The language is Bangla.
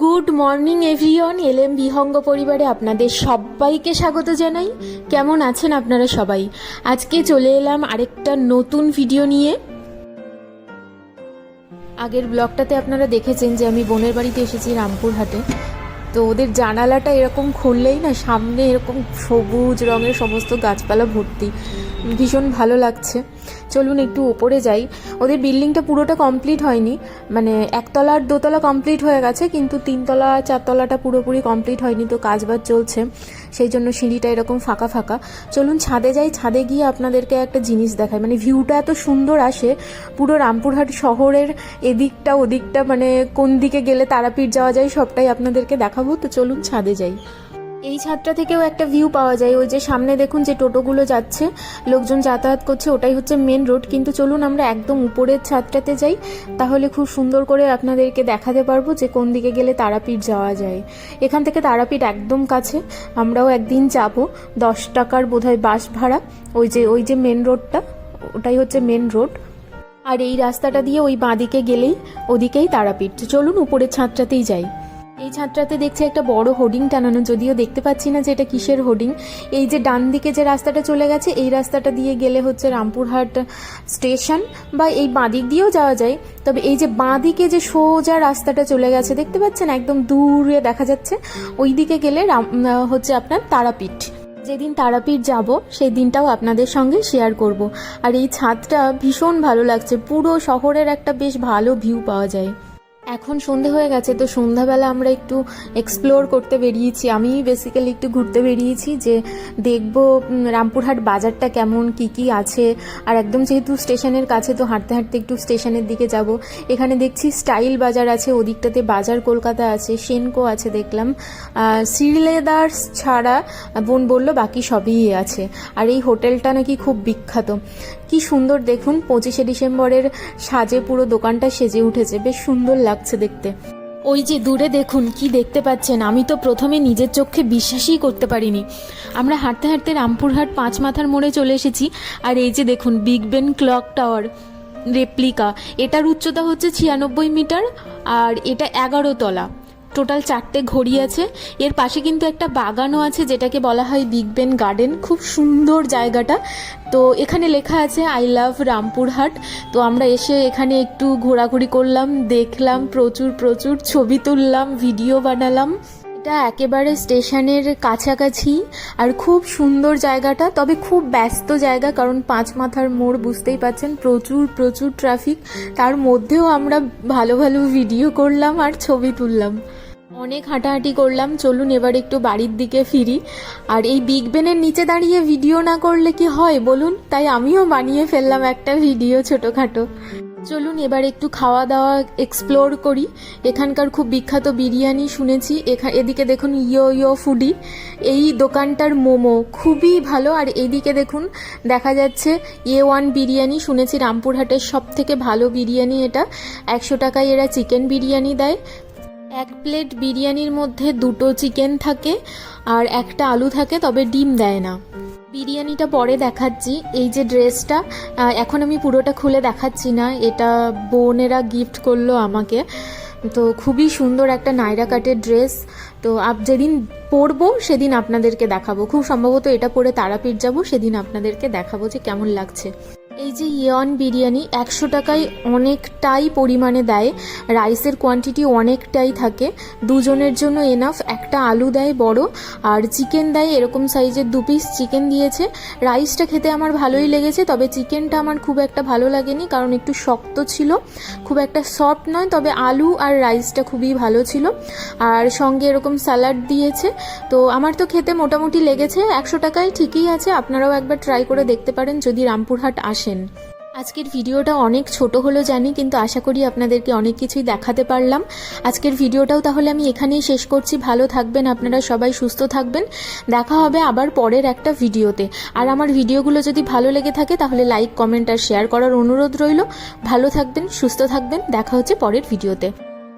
Good morning everyone LM Bihanga পরিবারে আপনাদের সবাইকে স্বাগত জানাই। কেমন আছেন আপনারা সবাই? আজকে চলে এলাম আরেকটা নতুন ভিডিও নিয়ে। আগের ব্লগটাতে আপনারা দেখেছেন যে আমি বোনের বাড়িতে এসেছি রামপুরহাটে। তো ওদের জানালাটা এরকম খুললেই না, সামনে এরকম সবুজ রঙের সমস্ত গাছপালা ভর্তি। ভীষণ ভালো লাগছে। চলুন একটু ওপরে যাই। ওদের বিল্ডিংটা পুরোটা কমপ্লিট হয়নি। মানে একতলা আর দোতলা কমপ্লিট হয়ে গেছে, কিন্তু তিনতলা, চারতলাটা পুরোপুরি কমপ্লিট হয়নি, তো কাজবাজ চলছে। সেই জন্য সিঁড়িটা এরকম ফাঁকা ফাঁকা। চলুন ছাদে যাই। ছাদে গিয়ে আপনাদেরকে একটা জিনিস দেখায় মানে ভিউটা এত সুন্দর আসে, পুরো রামপুরহাট শহরের এদিকটা, ওদিকটা মানে কোন দিকে গেলে তারাপীঠ যাওয়া যায়, সবটাই আপনাদেরকে দেখাবো, তো চলুন ছাদে যাই। এই ছাদটা থেকেও একটা ভিউ পাওয়া যায়। ওই যে সামনে দেখুন যে টোটোগুলো যাচ্ছে, লোকজন যাতায়াত করছে, ওটাই হচ্ছে মেন রোড কিন্তু চলুন আমরা একদম উপরের ছাদটাতে যাই, তাহলে খুব সুন্দর করে আপনাদেরকে দেখাতে পারব যে কোন দিকে গেলে তারাপীঠ যাওয়া যায়। এখান থেকে তারাপীঠ একদম কাছে, আমরাও একদিন যাব, দশ টাকার বোধহয় বাস ভাড়া। ওই যে ওই যে মেন রোডটা ওটাই হচ্ছে মেন রোড আর এই রাস্তাটা দিয়ে ওই বাঁদিকে গেলেই, ওদিকেই তারাপীঠ। চলুন উপরের ছাদটাতেই যাই। এই ছাদটাতে দেখছি একটা বড় হোর্ডিং টানানো, যদিও দেখতে পাচ্ছি না যে এটা কিসের হোর্ডিং। এই যে ডান দিকে যে রাস্তাটা চলে গেছে, এই রাস্তাটা দিয়ে গেলে হচ্ছে রামপুরহাট স্টেশন বা এই বাঁদিক দিয়েও যাওয়া যায়। তবে এই যে বাঁদিকে যে সোজা রাস্তাটা চলে গেছে, দেখতে পাচ্ছেন একদম দূরে দেখা যাচ্ছে? ওই দিকে গেলে হচ্ছে আপনার তারাপীঠ। যেদিন তারাপীঠ যাব, সেই দিনটাও আপনাদের সঙ্গে শেয়ার করব। আর এই ছাদটা ভীষণ ভালো লাগছে, পুরো শহরের একটা বেশ ভালো ভিউ পাওয়া যায়। এখন সন্ধে হয়ে গেছে, তো সন্ধ্যাবেলা আমরা একটু এক্সপ্লোর করতে বেরিয়েছি। আমি বেসিক্যালি একটু ঘুরতে বেরিয়েছি যে দেখব রামপুরহাট বাজারটা কেমন, কি কি আছে। আর একদম যেহেতু স্টেশনের কাছে, তো হাঁটতে হাঁটতে একটু স্টেশনের দিকে যাব। এখানে দেখছি স্টাইল বাজার আছে, ওদিকটাতে বাজার কলকাতা আছে, সেনকো আছে দেখলাম। সিলেদার্স ছাড়া বোন বলল বাকি সবই আছে। আর এই হোটেলটা নাকি খুব বিখ্যাত। কি সুন্দর দেখুন, পঁচিশে ডিসেম্বরের সাজে পুরো দোকানটা সেজে উঠেছে, বেশ সুন্দর লাগছে দেখতে। ওই যে দূরে দেখুন, কি দেখতে পাচ্ছেন? আমি তো প্রথমে নিজের চোখে বিশ্বাসই করতে পারিনি। আমরা হাঁটতে হাঁটতে রামপুরহাট পাঁচ মাথার মোড়ে চলে এসেছি, আর এই যে দেখুন Big Ben clock tower replica এটার উচ্চতা হচ্ছে ছিয়ানব্বই মিটার, আর এটা এগারো তলা। টোটাল চারটে ঘড়ি আছে। এর পাশে কিন্তু একটা বাগানও আছে, যেটাকে বলা হয় বিগ বেন গার্ডেন খুব সুন্দর জায়গাটা। তো এখানে লেখা আছে আই লাভ রামপুরহাট তো আমরা এসে এখানে একটু ঘোরাঘুরি করলাম, দেখলাম, প্রচুর প্রচুর ছবি তুললাম ভিডিও বানালাম। এটা একেবারে স্টেশনের কাছাকাছি আর খুব সুন্দর জায়গাটা, তবে খুব ব্যস্ত জায়গা কারণ পাঁচ মাথার মোড় বুঝতেই পাচ্ছেন প্রচুর প্রচুর ট্রাফিক তার মধ্যেও আমরা ভালো ভালো ভিডিও করলাম আর ছবি তুললাম। অনেক হাঁটাহাঁটি করলাম, চলুন এবার একটু বাড়ির দিকে ফিরি। আর এই বিগ বেনের নিচে দাঁড়িয়ে ভিডিও না করলে কি হয় বলুন? তাই আমিও বানিয়ে ফেললাম একটা ভিডিও ছোটোখাটো। চলুন, এবার একটু খাওয়া দাওয়া এক্সপ্লোর করি। এখানকার খুব বিখ্যাত বিরিয়ানি শুনেছি। এখা, এদিকে দেখুন, ইয়ো ইয়ো ফুডি এই দোকানটার মোমো খুবই ভালো। আর এদিকে দেখুন, দেখা যাচ্ছে এ ওয়ান বিরিয়ানি শুনেছি, রামপুরহাটের সব থেকে ভালো বিরিয়ানি এটা। একশো টাকায় এরা চিকেন বিরিয়ানি দেয়। এক প্লেট বিরিয়ানির মধ্যে দুটো চিকেন থাকে, আর একটা আলু থাকে, তবে ডিম দেয় না। বিরিয়ানিটা পরে দেখাচ্ছি। এই যে ড্রেসটা এখন আমি পুরোটা খুলে দেখাচ্ছি না। এটা বোনেরা গিফট করল আমাকে। তো খুবই সুন্দর একটা নাইরা কাটের ড্রেস। তো আপ যেদিন পরবো, সেদিন আপনাদেরকে দেখাবো। খুব সম্ভবত এটা পরে তারাপীঠ যাব, সেদিন আপনাদেরকে দেখাবো যে কেমন লাগছে। এই যে ইয়ন বিরিয়ানি, একশো টাকায় অনেকটাই পরিমাণে দেয়। রাইসের কোয়ান্টিটি অনেকটাই থাকে। দুজনের জন্য এনাফ একটা আলু দেয় বড়, আর চিকেন দেয় এরকম সাইজের দু পিস চিকেন দিয়েছে। রাইসটা খেতে আমার ভালোই লেগেছে, তবে চিকেনটা আমার খুব একটা ভালো লাগেনি, কারণ একটু শক্ত ছিল। খুব একটা সফট নয়, তবে আলু আর রাইসটা খুবই ভালো ছিল। আর সঙ্গে এরকম স্যালাড দিয়েছে। তো আমার তো খেতে মোটামুটি লেগেছে। একশো টাকায় ঠিকই আছে, আপনারাও একবার ট্রাই করে দেখতে পারেন, যদি রামপুরহাট আসেন। আজকের ভিডিওটা অনেক ছোট হলো জানি, কিন্তু আশা করি আপনাদেরকে অনেক কিছুই দেখাতে পারলাম। আজকের ভিডিওটাও তাহলে আমি এখানেই শেষ করছি। ভালো থাকবেন, আপনারা সবাই সুস্থ থাকবেন। দেখা হবে আবার পরের একটা ভিডিওতে। আর আমার ভিডিওগুলো যদি ভালো লেগে থাকে, তাহলে লাইক, কমেন্ট আর শেয়ার করার অনুরোধ রইল। ভালো থাকবেন, সুস্থ থাকবেন। দেখা হচ্ছে পরের ভিডিওতে।